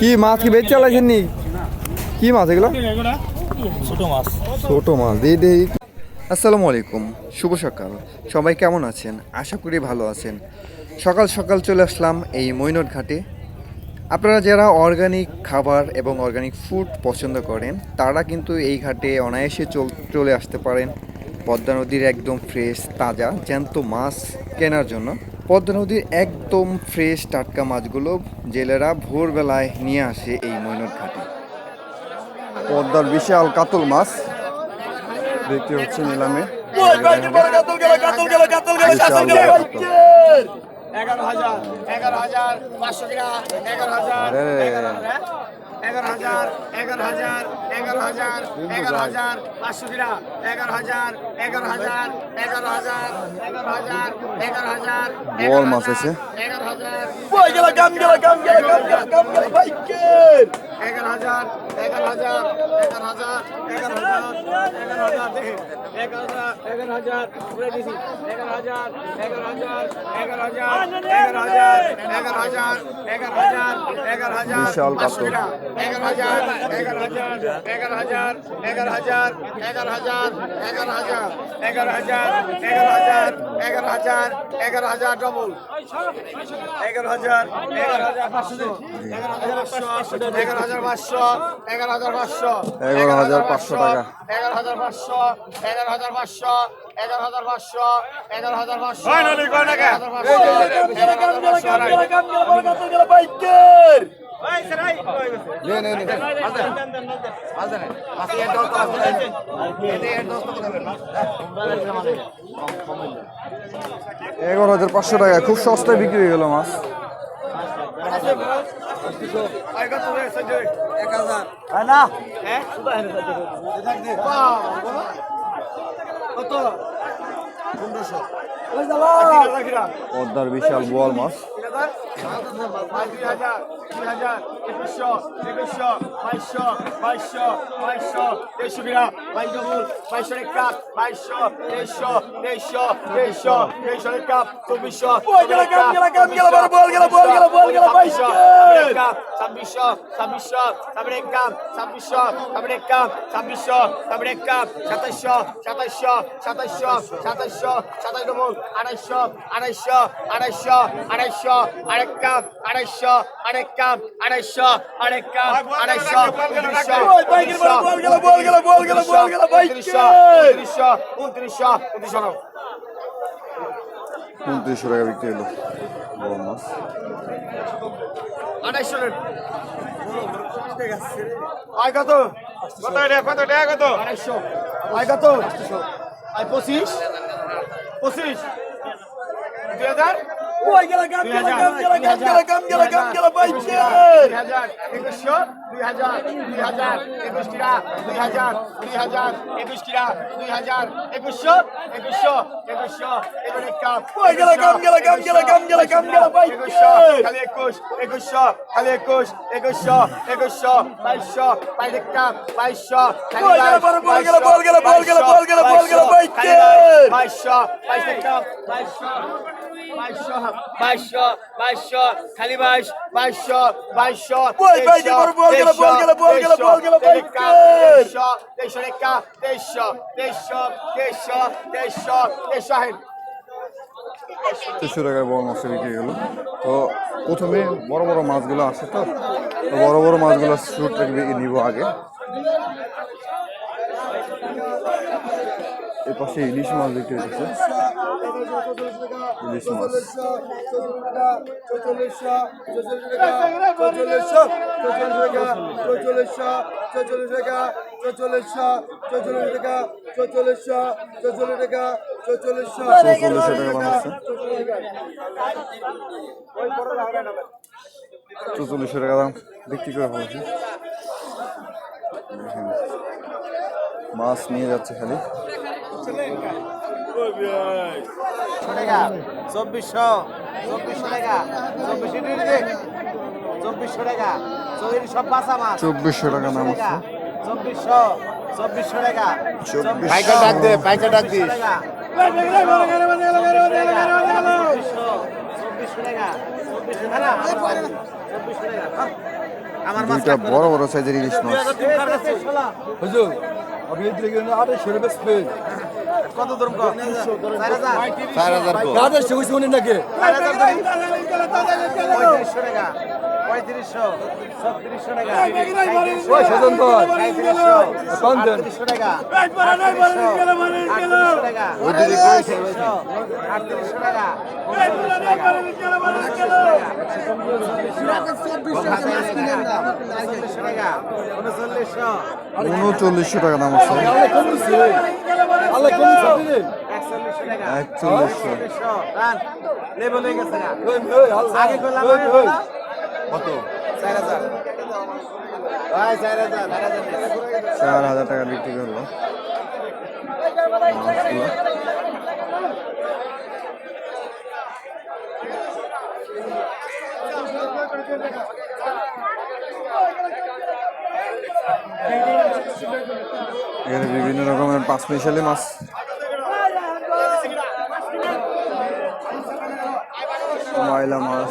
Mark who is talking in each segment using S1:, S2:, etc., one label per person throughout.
S1: কি মাছ কি বেচ চালাইছেন নি কি মাছ এগুলো?
S2: ছোট মাছ।
S1: ছোট মাছ দিয়ে দিয়ে আসসালামু আলাইকুম শুভ সকাল। সবাই কেমন আছেন? আশা করি ভালো আছেন। সকাল সকাল চলে আসলাম এই মৈনট ঘাটে। আপনারা যারা অর্গানিক খাবার এবং অর্গানিক ফুড পছন্দ করেন তারা কিন্তু এই ঘাটে অনায়াসে চল চলে আসতে পারেন। পদ্মা নদীর একদম ফ্রেশ তাজা জ্যান্ত মাছ কেনার জন্য। পদ্মা নদীর একদম ফ্রেশ টাটকা মাছগুলো জেলেরা ভোরবেলায় নিয়ে আসে এই ময়নর ঘাটে পদ্মার বিশাল কাতল মাছ। দেখতে হচ্ছে নিলামে।
S3: এগারো হাজার এগারো হাজার পাঁচশো এগারো হাজার এগারো হাজার এগারো হাজার এগারো হাজার পাঁচশো কিনা এগারো হাজার এগারো হাজার এগারো হাজার এগারো হাজার এগারো হাজার
S1: বল মাছ আছে
S3: এগারো হাজার এগারো হাজার এগারো হাজার এগারো হাজার এগারো হাজার এগারো হাজার দেখে এগারো হাজার এগারো হাজার দিছি এগারো হাজার এগারো হাজার এগারো হাজার এগারো হাজার এগারো হাজার এগারো হাজার এগারো হাজার
S1: বিশাল।
S3: এগারো হাজার এগারো হাজার এগারো হাজার এগারো হাজার এগারো হাজার এগারো হাজার এগারো হাজার এগারো হাজার এগারো হাজার এগারো হাজার ডবল এগারো হাজার এগারো হাজার পাঁচশো এগারো হাজার পাঁচশো এগারো হাজার পাঁচশো এগারো হাজার পাঁচশো
S1: এগারো হাজার পাঁচশো টাকা।
S3: এগারো হাজার পাঁচশো এগারো হাজার পাঁচশো এগারো হাজার পাঁচশো এগারো হাজার পাঁচশো
S1: এগারো হাজার পাঁচশো টাকা খুব সস্তায় বিক্রি হয়ে গেল মাছ এক হাজার হয়
S2: না
S3: কত পনেরোশো
S1: পদ্মার বিশাল বল মাছ।
S3: একুশশো একুশশো, বাইশশো বাইশশো বাইশশো, তেইশশো গ্রাম। বাইশ ডবল বাইশশো এক কাপ বাইশশো তেইশশো তেইশশো তেইশশো তেইশশো
S2: এক কাপ চব্বিশশো
S3: ছাব্বিশশো ছাব্বিশশো তারপরে এক কাপ ছাব্বিশশো তারপরে এক কাপ ছাব্বিশশো তারপরে এক কাপ সাতাশশো সাতাশশো সাতাশশো সাতাশশো সাতাশ ডবল আড়াইশো আড়াইশো আড়াইশো আড়াইশো আরেক কাপ আড়াইশো আরেক কাপ আড়াইশো আরেক কাপ আড়াইশো উনত্রিশশো
S1: টাকা বিক্রি হলো। বড় মাছ
S3: আড়াইশো আয় কত? কত কত টাকা কত? আড়াইশো আয় কত? আয় পঁচিশ। পঁচিশ। দুই হাজার?
S2: ওই গেলা গাম গেলা গাম
S3: দুই হাজার দুই হাজার একুশ কিরা দুই হাজার দুই হাজার একুশ কিরা দুই হাজার একুশশো একুশশো একুশশো এক কাপ
S2: গেল গাম গেল গাম গেল গাম গেল গাম গেল
S3: একুশশো খালি একুশ একুশশো খালি একুশ একুশশো একুশশো বাইশশো বাইশ একটা বাইশশো
S2: বল গেল, বল, বল গেল, বল গেল, বল গেল, বল গেল, বল গেল,
S3: বাইশশো,
S2: বাইশকে।
S3: খালি বাইশ বাইশশো বাইশশো বাইশশো বাইশশো খালি বাইশ বাইশশো বাইশশো
S2: বল গেল, বল গেল, বল গেল, বাইকে।
S3: তেইশশো তেইশশো একটা তেইশশো তেইশশো তেইশশো তেইশশো তেইশশো আহেন
S1: তিনশো টাকার বড় মাছ বিক্রি গেল তো প্রথমে বড় বড় মাছগুলো আসে তো তো বড় বড় মাছগুলো শুট নিব আগে। এ পাশে ইলিশ মাছ দেখতে পাচ্ছে। ইলিশ মাছ। চৌচল্লিশ টাকা চৌচল্লিশশো চৌচল্লিশ টাকা চৌচল্লিশশো চৌচল্লিশ টাকা চৌচল্লিশশো চৌচল্লিশশো টাকা চৌচল্লিশশো টাকা দাম। বিক্রি করে মাছ নিয়ে যাচ্ছে খালি।
S3: চব্বিশশো চব্বিশশো টাকা চব্বিশশো চব্বিশশো টাকা সব বাসা মাছ
S1: চব্বিশশো টাকা দাম আছে।
S3: চব্বিশশো চব্বিশশো টাকা
S1: চব্বিশশো
S3: ডাক দে পাইকার ডাক দিস।
S2: টাকা
S1: দুইটা বড় বড় সাইজের ইলিশ মাছ
S4: হুজুর আমি এই আরে
S5: কত দরম কম
S1: চার হাজার।
S4: আরে সে কইছে উনি নাকি?
S5: পঁয়ত্রিশশো টাকা। পঁয়ত্রিশশো ছত্রিশশো টাকা আটত্রিশশো আটত্রিশশো উনচল্লিশশো টাকা
S1: দাম আছে
S5: একচল্লিশশো টাকা
S1: কত?
S5: চার হাজার।
S1: টাকা বিক্রি করল। এখানে বিভিন্ন রকমের পাঁচ মিশালি মাছ। ময়লা মাছ।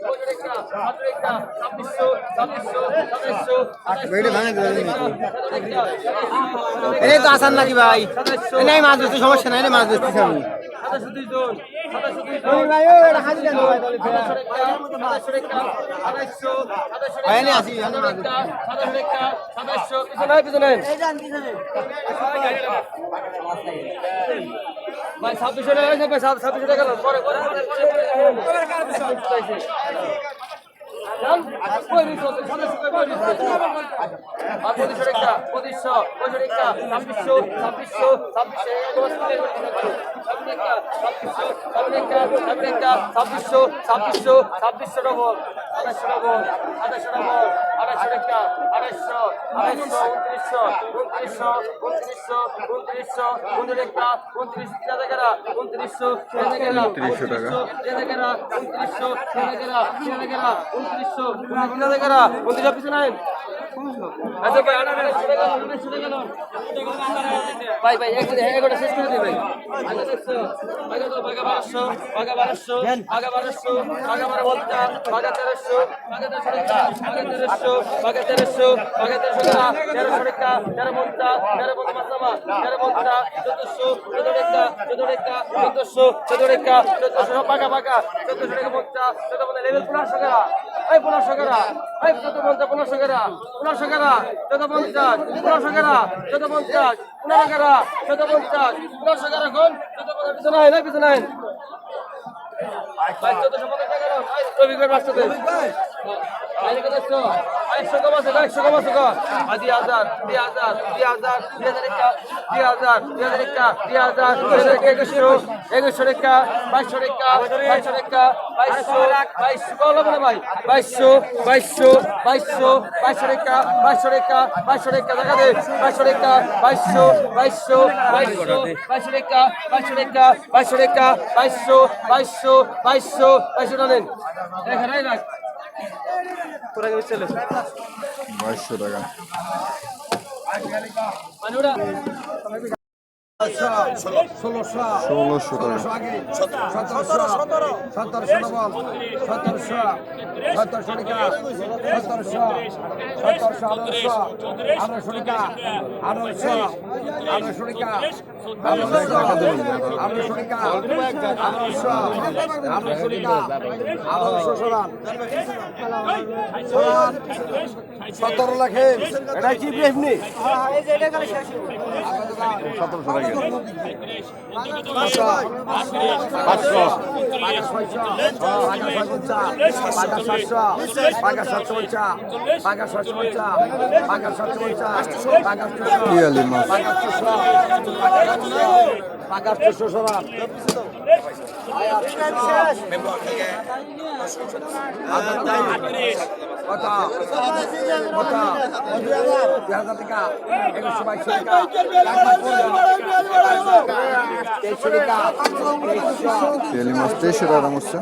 S5: এই তো আসান নাকি ভাই নাই মাছ ধরতে সমস্যা নাই মাছ ধরতেছি আমি
S3: ছাব্বিশশো টাকা ছাব্বিশশো টাকা পঁচিশশো পঁচিশশো টাকা ছাব্বিশশো ছাব্বিশশো ছাব্বিশশো ছাব্বিশশো ছাব্বিশশো ডবল আড়াইশো ডবল আড়াইশো ডবল। আড়াইশো টাকা আড়াইশো আড়াইশো উনত্রিশশো উনত্রিশশো উনত্রিশশো উনত্রিশশো টাকা উনত্রিশ টাকা উনত্রিশশো
S1: উনত্রিশশো টাকা।
S3: টাকা উনত্রিশশো টাকা টাকা উনত্রিশশো উনত্রিশ টাকা উনত্রিশ উনত্রিশশো নাই আচ্ছা ভাই। ভাই এগারোটা শেষ তেরো বলতা তেরো তেরো বলতা চোদ্দশো চোদ্দ টাকা চোদ্দ টাকা চোদ্দশো চোদ্দ টাকা চোদ্দশো টাকা বলতা চোদ্দ লেভেল পনেরোশো টাকা এই পনেরোশো টাকা এই পনেরোশো টাকা চোদ্দ পঞ্চাশ পনেরোশো টাকা চোদ্দ পঞ্চাশ পনেরো টাকা চোদ্দ পঞ্চাশ পনেরোশো টাকা কোন চোদ্দ পঞ্চাশ পিছনে আয় না পিছনে ভাই চোদ্দশো পঞ্চাশ টাকা রবিবার বাচ্চাদের একশো কম আছে একশো কম আছে দুই হাজার দুই হাজার দুই হাজার দুই হাজার একটা দুই হাজার দুই হাজার একটা দুই হাজার দুই হাজার একুশশো একুশশো টাকা বাইশশো টাকা বাইশশো টাকা বাইশশো বাইশশো হবে না ভাই? বাইশশো বাইশশো বাইশশো বাইশশো টাকা বাইশশো দেখা দে, বাইশশো টাকা বাইশশো বাইশশো বাইশশো টাকা বাইশশো টাকা বাইশশো টাকা বাইশশো বাইশশো বাইশশো বাইশশো টানেন। রাখ তোরা চলে
S1: বাইশশো টাকা।
S4: ষোলোশো সতেরো লাখে এটা কি
S1: সতেরোশো টাকা।
S4: পাঁচা ছশো পাঁচা ছশো
S1: পিয়ালি মাছ তেইশশো টাকা দাম হচ্ছে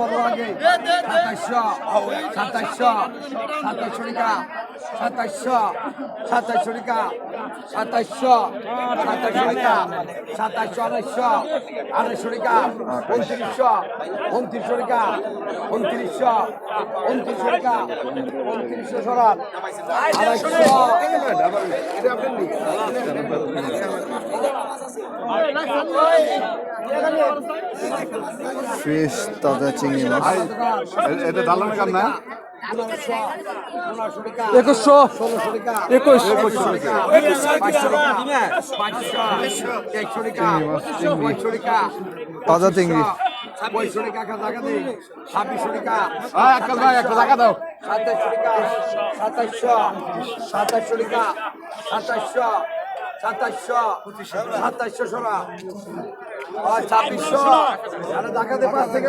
S4: বড় আগে সাতাইশশো সাতাইশশো সাতাইশশো টাকা সাতাইশশো সাতাইশশো টাকা সাতাইশশো সাতাইশশো টাকা সাতাইশশো আড়াইশশো আড়াইশো টাকা উনত্রিশশো উনত্রিশশো টাকা উনত্রিশশো উনত্রিশশো টাকা উনত্রিশশো সরান আড়াইশো।
S1: ফ্রেশ তাজা চিংড়ি মাছ।
S2: এটা দালানের কাম না?
S4: একুশশো একুশ
S1: তাজা চিংড়ি
S4: টাকা একটা টাকা দিই ছাব্বিশশো টাকা
S2: একটা ভাই একটা টাকা দাও
S4: সাতাইশশো টাকা সাতাইশশো সাতাইশশো টাকা সাতাইশশো সাতাইশশো সাতাইশশো সোনা ছাব্বিশশো দেখাতে পারছে কে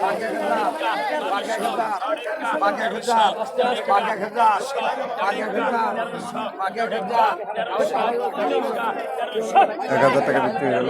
S1: এক হাজার টাকা বিক্রি হয়ে